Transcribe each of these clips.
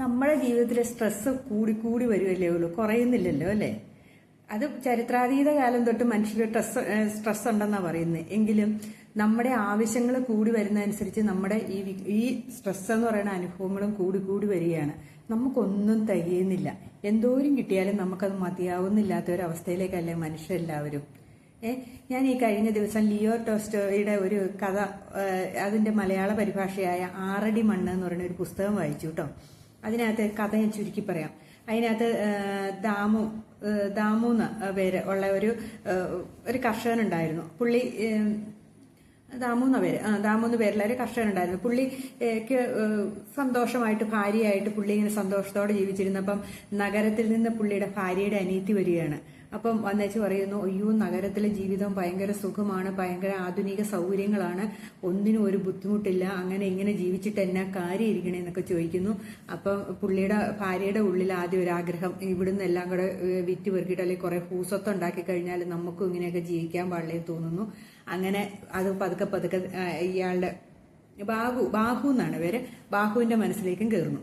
നമ്മുടെ ജീവിതത്തിലെ സ്ട്രെസ് കൂടി കൂടി വരുമല്ലേ ഉള്ളൂ. കുറയുന്നില്ലല്ലോ അല്ലേ? അത് ചരിത്രാതീത കാലം തൊട്ട് മനുഷ്യർ സ്ട്രെസ് സ്ട്രെസ് ഉണ്ടെന്നാണ് പറയുന്നത് എങ്കിലും നമ്മുടെ ആവശ്യങ്ങൾ കൂടി വരുന്നതനുസരിച്ച് നമ്മുടെ ഈ ഈ സ്ട്രെസ് എന്ന് പറയുന്ന അനുഭവങ്ങളും കൂടി കൂടി വരികയാണ്. നമുക്കൊന്നും തികയുന്നില്ല. എന്തോരം കിട്ടിയാലും നമുക്കത് മതിയാവുന്നില്ലാത്ത ഒരു അവസ്ഥയിലേക്കല്ലേ മനുഷ്യരെല്ലാവരും. ഏ ഞാൻ ഈ കഴിഞ്ഞ ദിവസം ലിയോ ടോസ്റ്റോയുടെ ഒരു കഥ അതിന്റെ മലയാള പരിഭാഷയായ ആറടി മണ്ണ് എന്ന് പറയുന്ന ഒരു പുസ്തകം വായിച്ചു കേട്ടോ. അതിനകത്ത് കഥ ഞാൻ ചുരുക്കി പറയാം. അതിനകത്ത് ദാമു ദാമു എന്ന പേര് ഉള്ള ഒരു ഒരു കർഷകനുണ്ടായിരുന്നു. പുള്ളി ദാമു എന്ന പേര് ആ ദാമു എന്ന പേരുള്ള ഒരു കർഷകനുണ്ടായിരുന്നു. പുള്ളിക്ക് സന്തോഷമായിട്ട് ഭാര്യയായിട്ട് പുള്ളി ഇങ്ങനെ സന്തോഷത്തോടെ ജീവിച്ചിരുന്നപ്പം നഗരത്തിൽ നിന്ന് പുള്ളിയുടെ ഭാര്യയുടെ അനീതി വരികയാണ്. അപ്പം വന്നേച്ച് പറയുന്നു അയ്യോ നഗരത്തിലെ ജീവിതം ഭയങ്കര സുഖമാണ് ഭയങ്കര ആധുനിക സൗകര്യങ്ങളാണ് ഒന്നിനും ഒരു ബുദ്ധിമുട്ടില്ല അങ്ങനെ ഇങ്ങനെ ജീവിച്ചിട്ട് എന്നാ കാര്യം ഇരിക്കണേ എന്നൊക്കെ ചോദിക്കുന്നു. അപ്പം പുള്ളിയുടെ ഭാര്യയുടെ ഉള്ളിൽ ആദ്യം ഒരു ആഗ്രഹം ഇവിടുന്ന് എല്ലാം കൂടെ വിറ്റ് പെറുക്കിയിട്ട് അല്ലെങ്കിൽ കുറെ ഭൂസ്വത്വം ഉണ്ടാക്കി കഴിഞ്ഞാൽ നമുക്കും ഇങ്ങനെയൊക്കെ ജീവിക്കാൻ പാടില്ലേ തോന്നുന്നു. അങ്ങനെ അത് പതുക്കെ പതുക്കെ ഇയാളുടെ ബാഹു ബാഹു എന്നാണ് പേര് ബാഹുവിന്റെ മനസ്സിലേക്കും കയറുന്നു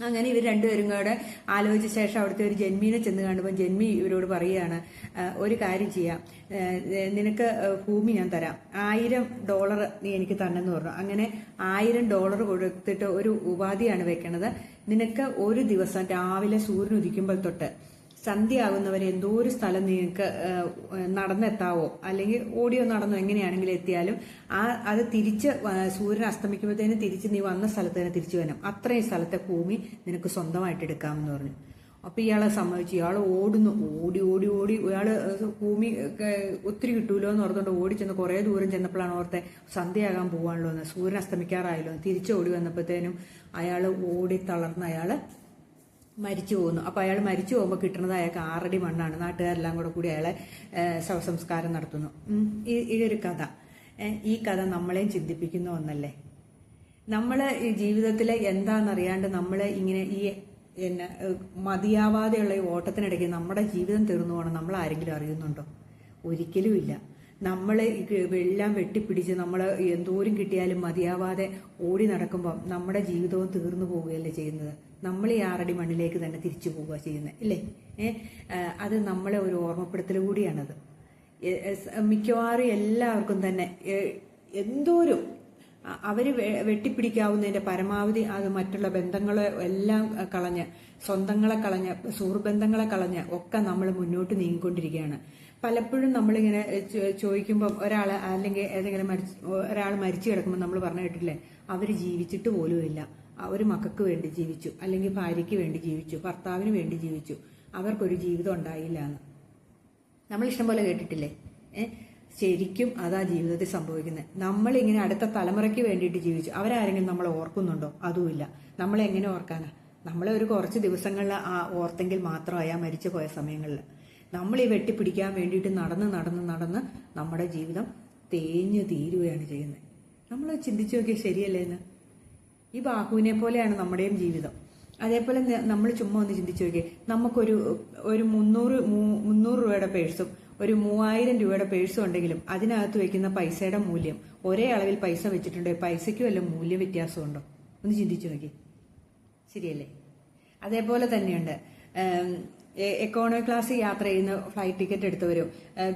അങ്ങനെ ഇവർ രണ്ടുപേരും കൂടെ ആലോചിച്ച ശേഷം അവിടുത്തെ ഒരു ജന്മീനെ ചെന്ന് കാണുമ്പോൾ ജന്മി ഇവരോട് പറയുകയാണ് ഒരു കാര്യം ചെയ്യാം. നിനക്ക് ഭൂമി ഞാൻ തരാം. ആയിരം ഡോളർ നീ എനിക്ക് തന്നെന്ന് പറഞ്ഞു. അങ്ങനെ ആയിരം ഡോളർ കൊടുത്തിട്ട് ഒരു ഉപാധിയാണ് വെക്കണത്. നിനക്ക് ഒരു ദിവസം രാവിലെ സൂര്യൻ ഉദിക്കുമ്പോൾ തൊട്ട് സന്ധ്യയാകുന്നവരെ എന്തോ ഒരു സ്ഥലം നിങ്ങൾക്ക് നടന്നെത്താവോ? അല്ലെങ്കിൽ ഓടിയോ നടന്നോ എങ്ങനെയാണെങ്കിലും എത്തിയാലും ആ അത് തിരിച്ച് സൂര്യൻ അസ്തമിക്കുമ്പോഴത്തേനും തിരിച്ച് നീ വന്ന സ്ഥലത്ത് തന്നെ തിരിച്ചു വരണം. അത്രയും സ്ഥലത്തെ ഭൂമി നിനക്ക് സ്വന്തമായിട്ട് എടുക്കാമെന്ന് പറഞ്ഞു. അപ്പൊ ഇയാളെ സമ്മതിച്ചു. ഇയാൾ ഓടുന്നു. ഓടി ഓടി ഓടി. ഇയാൾ ഭൂമി ഒത്തിരി കിട്ടൂലോ എന്ന് ഓർത്തുകൊണ്ട് ഓടി ചെന്ന് കുറെ ദൂരം ചെന്നപ്പോഴാണ് ഓർത്തെ സന്ധ്യയാകാൻ പോവാണല്ലോ എന്ന്. സൂര്യൻ അസ്തമിക്കാറായല്ലോ തിരിച്ചു തിരിച്ച് ഓടി വന്നപ്പോഴത്തേനും അയാൾ ഓടി തളർന്ന് അയാൾ മരിച്ചു പോകുന്നു. അപ്പോൾ അയാൾ മരിച്ചു പോകുമ്പോൾ കിട്ടുന്നത് അയാൾക്ക് ആറടി മണ്ണാണ്. നാട്ടുകാരെല്ലാം കൂടെ കൂടി അയാളെ ശവസംസ്കാരം നടത്തുന്നു. ഈ ഒരു കഥ. ഈ കഥ നമ്മളെയും ചിന്തിപ്പിക്കുന്ന ഒന്നല്ലേ? നമ്മൾ ജീവിതത്തിൽ എന്താണെന്നറിയാണ്ട് നമ്മൾ ഇങ്ങനെ ഈ എന്നെ മതിയാവാതെയുള്ള ഈ ഓട്ടത്തിനിടയ്ക്ക് നമ്മുടെ ജീവിതം തീർന്നു പോകണം നമ്മൾ ആരെങ്കിലും അറിയുന്നുണ്ടോ? ഒരിക്കലുമില്ല. നമ്മൾ എല്ലാം വെട്ടിപ്പിടിച്ച് നമ്മൾ എന്തോരം കിട്ടിയാലും മതിയാവാതെ ഓടി നടക്കുമ്പം നമ്മുടെ ജീവിതവും തീർന്നു പോവുകയല്ലേ ചെയ്യുന്നത്? നമ്മൾ ഈ ആറടി മണ്ണിലേക്ക് തന്നെ തിരിച്ചു പോവുക ചെയ്യുന്നത് അല്ലേ അത് നമ്മളെ ഒരു ഓർമ്മപ്പെടുത്തൽ കൂടിയാണത്. മിക്കവാറും എല്ലാവർക്കും തന്നെ എന്തോരും അവർ വെട്ടിപ്പിടിക്കാവുന്നതിന്റെ പരമാവധി അത് മറ്റുള്ള ബന്ധങ്ങളെ എല്ലാം കളഞ്ഞ് സ്വന്തങ്ങളെ കളഞ്ഞ് സുഹൃബന്ധങ്ങളെ കളഞ്ഞ് ഒക്കെ നമ്മൾ മുന്നോട്ട് നീങ്ങിക്കൊണ്ടിരിക്കുകയാണ്. പലപ്പോഴും നമ്മളിങ്ങനെ ചോദിക്കുമ്പോൾ ചോദിക്കുമ്പം ഒരാൾ അല്ലെങ്കിൽ ഏതെങ്കിലും ഒരാൾ മരിച്ചു കിടക്കുമ്പോൾ നമ്മൾ പറഞ്ഞു കേട്ടില്ലേ അവർ ജീവിച്ചിട്ട് പോലുമില്ല അവർ മക്കൾക്ക് വേണ്ടി ജീവിച്ചു. അല്ലെങ്കിൽ ഭാര്യയ്ക്ക് വേണ്ടി ജീവിച്ചു. ഭർത്താവിന് വേണ്ടി ജീവിച്ചു. അവർക്കൊരു ജീവിതം ഉണ്ടായില്ല എന്ന്. നമ്മൾ ഇഷ്ടം പോലെ കേട്ടിട്ടില്ലേ? ശരിക്കും അതാ ജീവിതത്തിൽ സംഭവിക്കുന്നത് നമ്മളിങ്ങനെ അടുത്ത തലമുറയ്ക്ക് വേണ്ടിയിട്ട് ജീവിച്ചു. അവരാരെങ്കിലും നമ്മളെ ഓർക്കുന്നുണ്ടോ? അതുമില്ല. നമ്മളെങ്ങനെ ഓർക്കാനാ? നമ്മളെ ഒരു കുറച്ച് ദിവസങ്ങളിൽ ആ ഓർത്തെങ്കിൽ മാത്രമായ ആ മരിച്ചു പോയ സമയങ്ങളിൽ. നമ്മൾ ഈ വെട്ടിപ്പിടിക്കാൻ വേണ്ടിയിട്ട് നടന്ന് നടന്ന് നടന്ന് നമ്മുടെ ജീവിതം തേഞ്ഞു തീരുകയാണ് ചെയ്യുന്നത്. നമ്മൾ ചിന്തിച്ചു നോക്കിയാൽ ശരിയല്ലേ എന്ന്? ഈ ബാഹുവിനെ പോലെയാണ് നമ്മുടെയും ജീവിതം. അതേപോലെ നമ്മൾ ചുമ്മാ ഒന്ന് ചിന്തിച്ചു നോക്കിയേ. നമുക്കൊരു ഒരു മുന്നൂറ് മുന്നൂറ് രൂപയുടെ പേഴ്സും ഒരു മൂവായിരം രൂപയുടെ പേഴ്സും ഉണ്ടെങ്കിലും അതിനകത്ത് വെക്കുന്ന പൈസയുടെ മൂല്യം ഒരേ അളവിൽ പൈസ വെച്ചിട്ടുണ്ടെങ്കിൽ പൈസയ്ക്ക് വല്ല മൂല്യ വ്യത്യാസമുണ്ടോ? ഒന്ന് ചിന്തിച്ചു നോക്കി ശരിയല്ലേ? അതേപോലെ തന്നെയുണ്ട്. എക്കോണമി ക്ലാസ് യാത്ര ചെയ്യുന്ന ഫ്ലൈറ്റ് ടിക്കറ്റ് എടുത്തവരും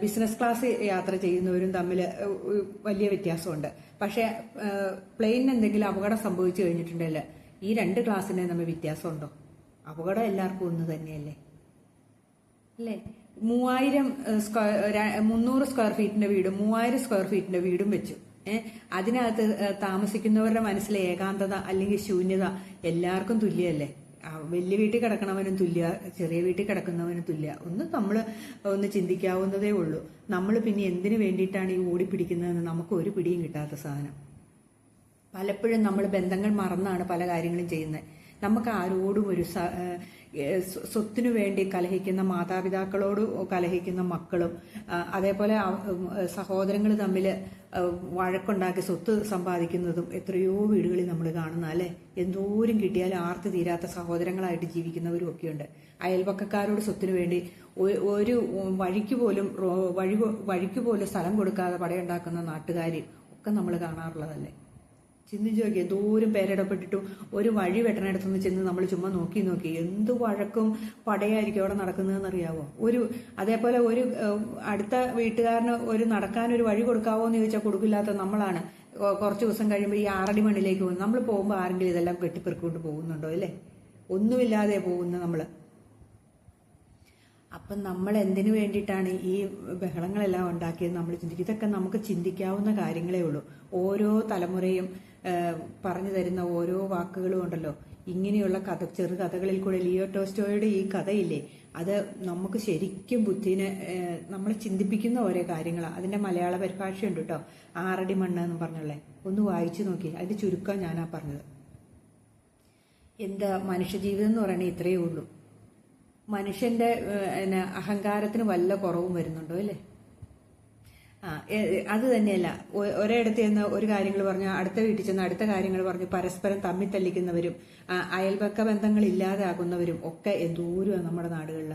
ബിസിനസ് ക്ലാസ് യാത്ര ചെയ്യുന്നവരും തമ്മിൽ വലിയ വ്യത്യാസമുണ്ട്. പക്ഷേ പ്ലെയിനിന് എന്തെങ്കിലും അപകടം സംഭവിച്ചു കഴിഞ്ഞിട്ടുണ്ടെങ്കിൽ ഈ രണ്ട് ക്ലാസ്സിന് തമ്മിൽ വ്യത്യാസമുണ്ടോ? അപകടം എല്ലാവർക്കും ഒന്ന് തന്നെയല്ലേ? അല്ലേ? മൂവായിരം സ്ക്വയർ മുന്നൂറ് സ്ക്വയർ ഫീറ്റിന്റെ വീടും മൂവായിരം സ്ക്വയർ ഫീറ്റിന്റെ വീടും വെച്ചു. ഏഹ് അതിനകത്ത് താമസിക്കുന്നവരുടെ മനസ്സിലെ ഏകാന്തത അല്ലെങ്കിൽ ശൂന്യത എല്ലാവർക്കും തുല്യമല്ലേ? വലിയ വീട്ടിൽ കിടക്കണവനും തുല്യ ചെറിയ വീട്ടിൽ കിടക്കുന്നവനും തുല്യ. ഒന്ന് നമ്മൾ ഒന്ന് ചിന്തിക്കാവുന്നതേ ഉള്ളൂ. നമ്മൾ പിന്നെ എന്തിനു വേണ്ടിയിട്ടാണ് ഈ ഓടിപ്പിടിക്കുന്നതെന്ന് നമുക്ക് ഒരു പിടിയും കിട്ടാത്ത സാധനം. പലപ്പോഴും നമ്മൾ ബന്ധങ്ങൾ മറന്നാണ് പല കാര്യങ്ങളും ചെയ്യുന്നത്. നമുക്ക് ആരോടും ഒരു സ്വത്തിനു വേണ്ടി കലഹിക്കുന്ന മാതാപിതാക്കളോട് കലഹിക്കുന്ന മക്കളും അതേപോലെ സഹോദരങ്ങൾ തമ്മിൽ വഴക്കുണ്ടാക്കി സ്വത്ത് സമ്പാദിക്കുന്നതും എത്രയോ വീടുകളിൽ നമ്മൾ കാണുന്ന അല്ലെ? എന്തോരം കിട്ടിയാലും ആർത്തി തീരാത്ത സഹോദരങ്ങളായിട്ട് ജീവിക്കുന്നവരും ഒക്കെയുണ്ട് അയൽപക്കക്കാരോട് സ്വത്തിനു വേണ്ടി ഒരു വഴിക്ക് പോലും വഴി വഴിക്ക് പോലും സ്ഥലം കൊടുക്കാതെ പടയുണ്ടാക്കുന്ന നാട്ടുകാർ ഒക്കെ നമ്മൾ കാണാറുള്ളതല്ലേ? ചിന്തിച്ചു നോക്കി എന്തോരം പേരിടപെട്ടിട്ടും ഒരു വഴി വെട്ടണിടത്തുനിന്ന് ചെന്ന് നമ്മൾ ചുമ്മാ നോക്കി നോക്കി. എന്ത് വഴക്കും പടയായിരിക്കും അവിടെ നടക്കുന്നതെന്ന് അറിയാവോ ഒരു അതേപോലെ ഒരു അടുത്ത വീട്ടുകാരന് ഒരു നടക്കാൻ ഒരു വഴി കൊടുക്കാവോ എന്ന് ചോദിച്ചാൽ കൊടുക്കില്ലാത്ത നമ്മളാണ്. കുറച്ച് ദിവസം കഴിയുമ്പോൾ ഈ ആറടി മണ്ണിലേക്ക് പോകും നമ്മൾ പോകുമ്പോൾ ആരെങ്കിലും ഇതെല്ലാം കെട്ടിപ്പെറുക്കൊണ്ട് പോകുന്നുണ്ടോ അല്ലേ? ഒന്നുമില്ലാതെ പോകുന്ന നമ്മൾ അപ്പം നമ്മൾ എന്തിനു വേണ്ടിയിട്ടാണ് ഈ ബഹളങ്ങളെല്ലാം ഉണ്ടാക്കിയത്? നമ്മൾ ചിന്തിക്കും. ഇതൊക്കെ നമുക്ക് ചിന്തിക്കാവുന്ന കാര്യങ്ങളേ ഉള്ളൂ. ഓരോ തലമുറയും പറഞ്ഞു തരുന്ന ഓരോ വാക്കുകളും ഉണ്ടല്ലോ. ഇങ്ങനെയുള്ള കഥ ചെറുകഥകളിൽ കൂടെ ലിയോ ടോസ്റ്റോയുടെ ഈ കഥയില്ലേ അത് നമുക്ക് ശരിക്കും ബുദ്ധിനെ നമ്മളെ ചിന്തിപ്പിക്കുന്ന ഓരോ കാര്യങ്ങളാണ് അതിന്റെ മലയാള പരിഭാഷയുണ്ട് കേട്ടോ. ആറടി മണ്ണ് എന്ന് പറഞ്ഞുള്ളേ. ഒന്ന് വായിച്ചു നോക്കി. അതിന്റെ ചുരുക്കം ഞാനാ പറഞ്ഞത്. എന്താ മനുഷ്യജീവിതം എന്ന് പറയണേ ഇത്രയേ ഉള്ളൂ. മനുഷ്യന്റെ അഹങ്കാരത്തിന് വല്ല കുറവും വരുന്നുണ്ടോ അല്ലേ? അത് തന്നെയല്ല. ഒരിടത്ത് ചെന്ന് ഒരു കാര്യങ്ങൾ പറഞ്ഞു അടുത്ത വീട്ടിൽ ചെന്ന് അടുത്ത കാര്യങ്ങൾ പറഞ്ഞ് പരസ്പരം തമ്മിൽ തല്ലിക്കുന്നവരും അയൽപക്ക ബന്ധങ്ങൾ ഇല്ലാതാകുന്നവരും ഒക്കെ എന്തോരമാണ് നമ്മുടെ നാടുകളിൽ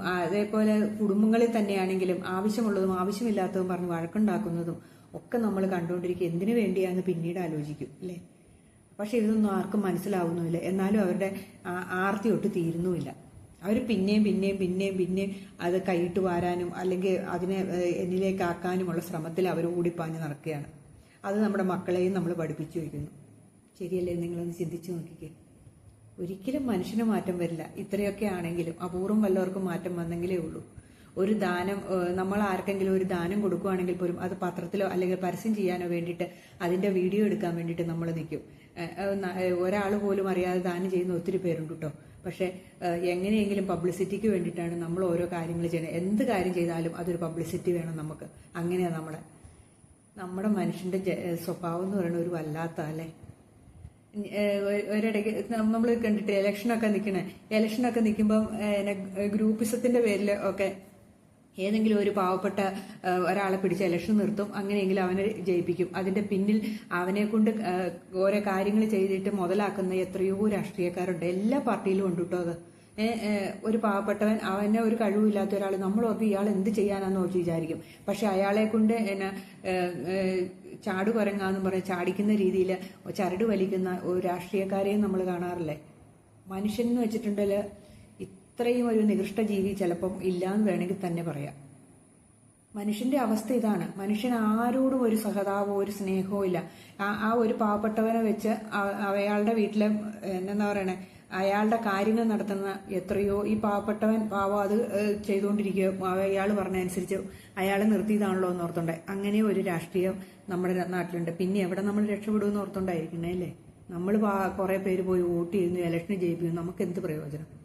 അതേപോലെ കുടുംബങ്ങളിൽ തന്നെയാണെങ്കിലും ആവശ്യമുള്ളതും ആവശ്യമില്ലാത്തതും പറഞ്ഞ് വഴക്കുണ്ടാക്കുന്നതും ഒക്കെ നമ്മൾ കണ്ടുകൊണ്ടിരിക്കുക. എന്തിനു വേണ്ടിയാന്ന് പിന്നീട് ആലോചിക്കും അല്ലേ? പക്ഷെ ഇതൊന്നും ആർക്കും മനസ്സിലാവുന്നുമില്ല. എന്നാലും അവരുടെ ആർത്തി ഒട്ട് തീരുന്നുമില്ല. അവർ പിന്നെയും പിന്നെയും പിന്നെയും പിന്നെയും അത് കൈയിട്ട് വാരാനും അല്ലെങ്കിൽ അതിനെ എന്നിലേക്കാക്കാനുമുള്ള ശ്രമത്തിൽ അവർ ഓടിപ്പാഞ്ഞ് നടക്കുകയാണ്. അത് നമ്മുടെ മക്കളെയും നമ്മൾ പഠിപ്പിച്ചു വയ്ക്കുന്നു. ശരിയല്ലേ? നിങ്ങളൊന്ന് ചിന്തിച്ചു നോക്കിക്കേ. ഒരിക്കലും മനുഷ്യന് മാറ്റം വരില്ല. ഇത്രയൊക്കെ ആണെങ്കിലും അപൂർവം വല്ലവർക്കും മാറ്റം വന്നെങ്കിലേ ഉള്ളൂ. ഒരു ദാനം നമ്മൾ ആർക്കെങ്കിലും ഒരു ദാനം കൊടുക്കുകയാണെങ്കിൽ പോലും അത് പത്രത്തിലോ അല്ലെങ്കിൽ പരസ്യം ചെയ്യാനോ വേണ്ടിയിട്ട് അതിന്റെ വീഡിയോ എടുക്കാൻ വേണ്ടിയിട്ട് നമ്മൾ നിൽക്കും. ഒരാൾ പോലും അറിയാതെ ദാനം ചെയ്യുന്ന ഒത്തിരി പേരുണ്ട് കേട്ടോ. പക്ഷെ എങ്ങനെയെങ്കിലും പബ്ലിസിറ്റിക്ക് വേണ്ടിയിട്ടാണ് നമ്മൾ ഓരോ കാര്യങ്ങൾ ചെയ്യുന്നത്. എന്ത് കാര്യം ചെയ്താലും അതൊരു പബ്ലിസിറ്റി വേണം നമുക്ക്. അങ്ങനെയാണ് നമ്മളെ നമ്മുടെ മനുഷ്യന്റെ സ്വഭാവം എന്ന് പറയുന്നത് ഒരു വല്ലാത്ത അല്ലേ? ഒരിടയ്ക്ക് നമ്മൾ കണ്ടിട്ട് ഇലക്ഷനൊക്കെ നിൽക്കണേ ഇലക്ഷനൊക്കെ നിൽക്കുമ്പം ഗ്രൂപ്പിസത്തിന്റെ പേരിൽ ഒക്കെ ഏതെങ്കിലും ഒരു പാവപ്പെട്ട ഒരാളെ പിടിച്ച് ഇലക്ഷൻ നിർത്തും അങ്ങനെയെങ്കിലും അവനെ ജയിപ്പിക്കും. അതിന്റെ പിന്നിൽ അവനെ കൊണ്ട് ഓരോ കാര്യങ്ങൾ ചെയ്തിട്ട് മുതലാക്കുന്ന എത്രയോ രാഷ്ട്രീയക്കാരുണ്ട്. എല്ലാ പാർട്ടിയിലും ഉണ്ട് കേട്ടോ അത്. ഒരു പാവപ്പെട്ടവൻ അവനെ ഒരു കഴിവില്ലാത്ത ഒരാൾ നമ്മൾ ഓർക്കും ഇയാൾ എന്ത് ചെയ്യാനാന്ന് ഓർത്ത് വിചാരിക്കും. പക്ഷെ അയാളെ കൊണ്ട് എന്നാ ചാടു കുരങ്ങാന്ന് പറഞ്ഞ് ചാടിക്കുന്ന രീതിയിൽ ചരട് വലിക്കുന്ന ഒരു രാഷ്ട്രീയക്കാരെയും നമ്മൾ കാണാറില്ലേ? മനുഷ്യൻ എന്ന് വെച്ചിട്ടുണ്ടെങ്കിൽ ഇത്രയും ഒരു നികൃഷ്ട ജീവി ചിലപ്പം ഇല്ലാന്ന് വേണമെങ്കിൽ തന്നെ പറയാം. മനുഷ്യന്റെ അവസ്ഥ ഇതാണ്. മനുഷ്യൻ ആരോടും ഒരു സഹതാവോ ഒരു സ്നേഹവും ഇല്ല. ആ ഒരു പാവപ്പെട്ടവനെ വെച്ച് അയാളുടെ വീട്ടിലെ എന്താ പറയണേ അയാളുടെ കാര്യങ്ങൾ നടത്തുന്ന എത്രയോ ഈ പാവപ്പെട്ടവൻ പാവം അത് ചെയ്തുകൊണ്ടിരിക്കുക അയാൾ പറഞ്ഞ അനുസരിച്ച് അയാളെ നിർത്തിയതാണല്ലോ എന്ന് ഓർത്തുണ്ട്. അങ്ങനെ ഒരു രാഷ്ട്രീയം നമ്മുടെ നാട്ടിലുണ്ട്. പിന്നെ എവിടെ നമ്മൾ രക്ഷപ്പെടുമെന്ന് ഓർത്തുണ്ടായിരിക്കണേ അല്ലേ? നമ്മൾ കുറെ പേര് പോയി വോട്ട് ചെയ്യുന്നു ഇലക്ഷന് ജയിപ്പിക്കുന്നു. നമുക്ക് എന്ത് പ്രയോജനം?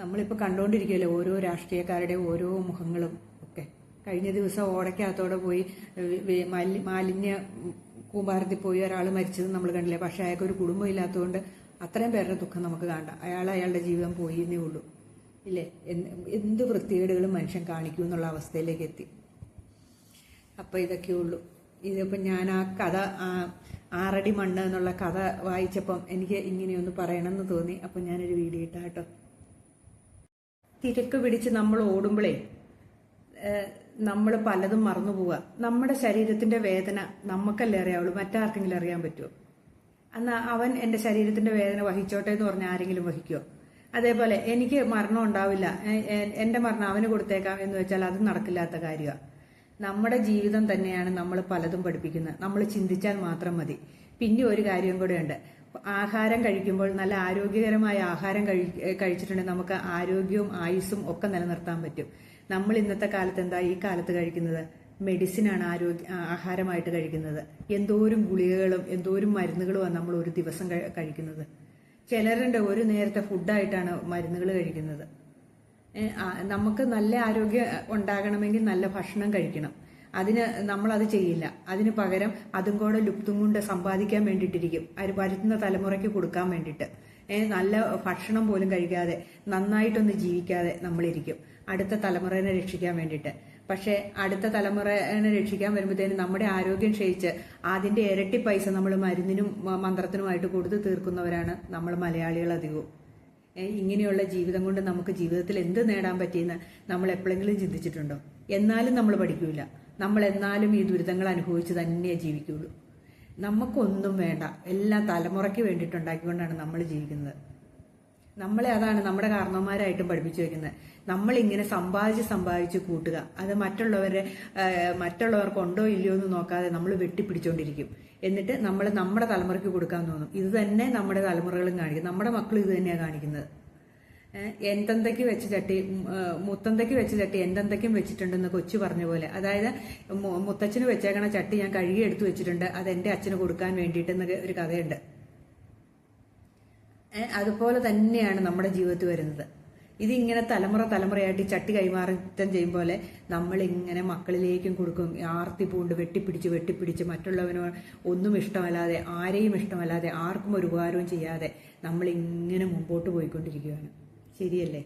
നമ്മളിപ്പോൾ കണ്ടുകൊണ്ടിരിക്കുകയല്ലേ ഓരോ രാഷ്ട്രീയക്കാരുടെ ഓരോ മുഖങ്ങളും ഒക്കെ. കഴിഞ്ഞ ദിവസം ഓടയ്ക്കകത്തോടെ പോയി മാലിന്യ കൂമ്പാരത്തിൽ പോയി ഒരാൾ മരിച്ചത് നമ്മൾ കണ്ടില്ലേ? പക്ഷെ അയാൾക്ക് ഒരു കുടുംബം ഇല്ലാത്തതുകൊണ്ട് അത്രയും പേരുടെ ദുഃഖം നമുക്ക് കാണണ്ട. അയാൾ അയാളുടെ ജീവിതം പോയി എന്നേ ഉള്ളൂ. ഇല്ലേ? എന്ത് വൃത്തികേടുകളും മനുഷ്യൻ കാണിക്കൂ എന്നുള്ള അവസ്ഥയിലേക്ക് എത്തി. അപ്പോൾ ഇതൊക്കെ ഉള്ളൂ. ഇതിപ്പോ ഞാൻ ആ കഥ ആറടി മണ്ണ് എന്നുള്ള കഥ വായിച്ചപ്പം എനിക്ക് ഇങ്ങനെയൊന്ന് പറയണമെന്ന് തോന്നി. അപ്പം ഞാനൊരു വീഡിയോ ഇട്ടാ കേട്ടോ തിരക്ക് പിടിച്ച് നമ്മൾ ഓടുമ്പോഴേ നമ്മൾ പലതും മറന്നു പോവുക. നമ്മുടെ ശരീരത്തിന്റെ വേദന നമുക്കല്ലേ അറിയാവുള്ളൂ. മറ്റാർക്കെങ്കിലും അറിയാൻ പറ്റുമോ എന്നാ അവൻ എന്റെ ശരീരത്തിന്റെ വേദന വഹിച്ചോട്ടെ എന്ന് പറഞ്ഞാൽ ആരെങ്കിലും വഹിക്കുമോ അതേപോലെ എനിക്ക് മരണം ഉണ്ടാവില്ല. എന്റെ മരണം അവന് കൊടുത്തേക്കാം എന്ന് വെച്ചാൽ അത് നടക്കില്ലാത്ത കാര്യമാണ് നമ്മുടെ ജീവിതം തന്നെയാണ് നമ്മൾ പലതും പഠിപ്പിക്കുന്നത്. നമ്മൾ ചിന്തിച്ചാൽ മാത്രം മതി. പിന്നെ ഒരു കാര്യം കൂടെയുണ്ട്. ആഹാരം കഴിക്കുമ്പോൾ നല്ല ആരോഗ്യകരമായ ആഹാരം കഴി കഴിച്ചിട്ടുണ്ടെങ്കിൽ നമുക്ക് ആരോഗ്യവും ആയുസ്സും ഒക്കെ നിലനിർത്താൻ പറ്റും. നമ്മൾ ഇന്നത്തെ കാലത്ത് എന്താ ഈ കാലത്ത് കഴിക്കുന്നത്? മെഡിസിനാണ് ആരോഗ്യ ആഹാരമായിട്ട് കഴിക്കുന്നത്. എന്തോരും ഗുളികകളും എന്തോരും മരുന്നുകളുമാണ് നമ്മൾ ഒരു ദിവസം കഴി- കഴിക്കുന്നത്. ചിലരുടെ ഒരു നേരത്തെ ഫുഡായിട്ടാണ് മരുന്നുകൾ കഴിക്കുന്നത്. നമുക്ക് നല്ല ആരോഗ്യം ഉണ്ടാകണമെങ്കിൽ നല്ല ഭക്ഷണം കഴിക്കണം. അതിന് നമ്മളത് ചെയ്യില്ല. അതിന് പകരം അതും കൂടെ ലുപ്തും കൊണ്ട് സമ്പാദിക്കാൻ വേണ്ടിയിട്ടിരിക്കും. അത് വരുത്തുന്ന തലമുറയ്ക്ക് കൊടുക്കാൻ വേണ്ടിയിട്ട്. നല്ല ഭക്ഷണം പോലും കഴിക്കാതെ നന്നായിട്ടൊന്ന് ജീവിക്കാതെ നമ്മളിരിക്കും. അടുത്ത തലമുറയെ രക്ഷിക്കാൻ വേണ്ടിയിട്ട്. പക്ഷേ അടുത്ത തലമുറയെ രക്ഷിക്കാൻ വരുമ്പോഴത്തേനും നമ്മുടെ ആരോഗ്യം ക്ഷയിച്ച് അതിന്റെ ഇരട്ടി പൈസ നമ്മൾ മരുന്നിനും മന്ത്രത്തിനുമായിട്ട് കൊടുത്തു തീർക്കുന്നവരാണ് നമ്മൾ മലയാളികൾ അധികവും. ഇങ്ങനെയുള്ള ജീവിതം കൊണ്ട് നമുക്ക് ജീവിതത്തിൽ എന്ത് നേടാൻ പറ്റിയെന്ന് നമ്മൾ എപ്പോഴെങ്കിലും ചിന്തിച്ചിട്ടുണ്ടോ? എന്നാലും നമ്മൾ പഠിക്കൂല. നമ്മൾ എന്നാലും ഈ ദുരിതങ്ങൾ അനുഭവിച്ച് തന്നെ ജീവിക്കുള്ളൂ. നമുക്കൊന്നും വേണ്ട. എല്ലാ തലമുറയ്ക്ക് വേണ്ടിയിട്ടുണ്ടാക്കിക്കൊണ്ടാണ് നമ്മൾ ജീവിക്കുന്നത്. നമ്മളെ അതാണ് നമ്മുടെ കാരണവന്മാരായിട്ടും പഠിപ്പിച്ചു വെക്കുന്നത്. നമ്മളിങ്ങനെ സമ്പാദിച്ച് സമ്പാദിച്ച് കൂട്ടുക. അത് മറ്റുള്ളവരെ ആ, മറ്റുള്ളവർക്ക് ഉണ്ടോ ഇല്ലയോ എന്ന് നോക്കാതെ നമ്മൾ വെട്ടിപ്പിടിച്ചോണ്ടിരിക്കും. എന്നിട്ട് നമ്മൾ നമ്മുടെ തലമുറയ്ക്ക് കൊടുക്കാൻ തോന്നും. ഇത് തന്നെ നമ്മുടെ തലമുറകളും കാണിക്കും. നമ്മുടെ മക്കൾ ഇത് തന്നെയാണ് കാണിക്കുന്നത്. എന്തെന്തൊക്കെ വെച്ച് ചട്ടി മുത്തന്തയ്ക്ക് വെച്ച് ചട്ടി എന്തെന്തൊക്കെയും വെച്ചിട്ടുണ്ടെന്ന് കൊച്ചു പറഞ്ഞ പോലെ. അതായത് മുത്തച്ഛന് വെച്ചേക്കണ ചട്ടി ഞാൻ കഴുകി എടുത്തു വെച്ചിട്ടുണ്ട്. അത് എന്റെ അച്ഛന് കൊടുക്കാൻ വേണ്ടിയിട്ടെന്നൊരു ഒരു കഥയുണ്ട്. അതുപോലെ തന്നെയാണ് നമ്മുടെ ജീവിതത്തിൽ വരുന്നത്. ഇതിങ്ങനെ തലമുറ തലമുറയായിട്ട് ചട്ടി കൈമാറ്റം ചെയ്യും പോലെ നമ്മളിങ്ങനെ മക്കളിലേക്കും കൊടുക്കും. ആർത്തി പൂണ്ട് വെട്ടിപ്പിടിച്ച് വെട്ടിപ്പിടിച്ച് മറ്റുള്ളവനോ ഒന്നും ഇഷ്ടമല്ലാതെ ആരെയും ഇഷ്ടമല്ലാതെ ആർക്കും ഒരു ഉപകാരവും ചെയ്യാതെ നമ്മളിങ്ങനെ മുമ്പോട്ട് പോയിക്കൊണ്ടിരിക്കുകയാണ്. ശരിയല്ലേ